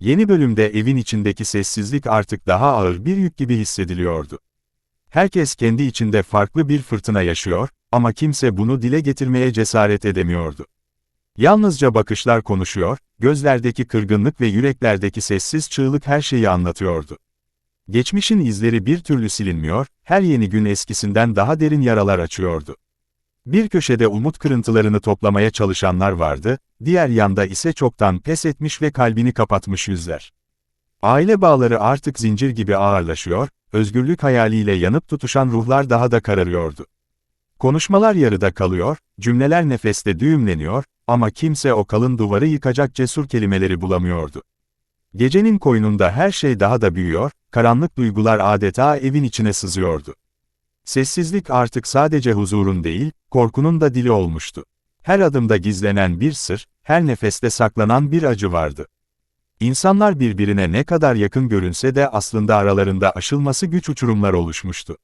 Yeni bölümde evin içindeki sessizlik artık daha ağır bir yük gibi hissediliyordu. Herkes kendi içinde farklı bir fırtına yaşıyor ama kimse bunu dile getirmeye cesaret edemiyordu. Yalnızca bakışlar konuşuyor, gözlerdeki kırgınlık ve yüreklerdeki sessiz çığlık her şeyi anlatıyordu. Geçmişin izleri bir türlü silinmiyor, her yeni gün eskisinden daha derin yaralar açıyordu. Bir köşede umut kırıntılarını toplamaya çalışanlar vardı, diğer yanda ise çoktan pes etmiş ve kalbini kapatmış yüzler. Aile bağları artık zincir gibi ağırlaşıyor, özgürlük hayaliyle yanıp tutuşan ruhlar daha da kararıyordu. Konuşmalar yarıda kalıyor, cümleler nefeste düğümleniyor ama kimse o kalın duvarı yıkacak cesur kelimeleri bulamıyordu. Gecenin koynunda her şey daha da büyüyor, karanlık duygular adeta evin içine sızıyordu. Sessizlik artık sadece huzurun değil, korkunun da dili olmuştu. Her adımda gizlenen bir sır, her nefeste saklanan bir acı vardı. İnsanlar birbirine ne kadar yakın görünse de aslında aralarında aşılması güç uçurumlar oluşmuştu.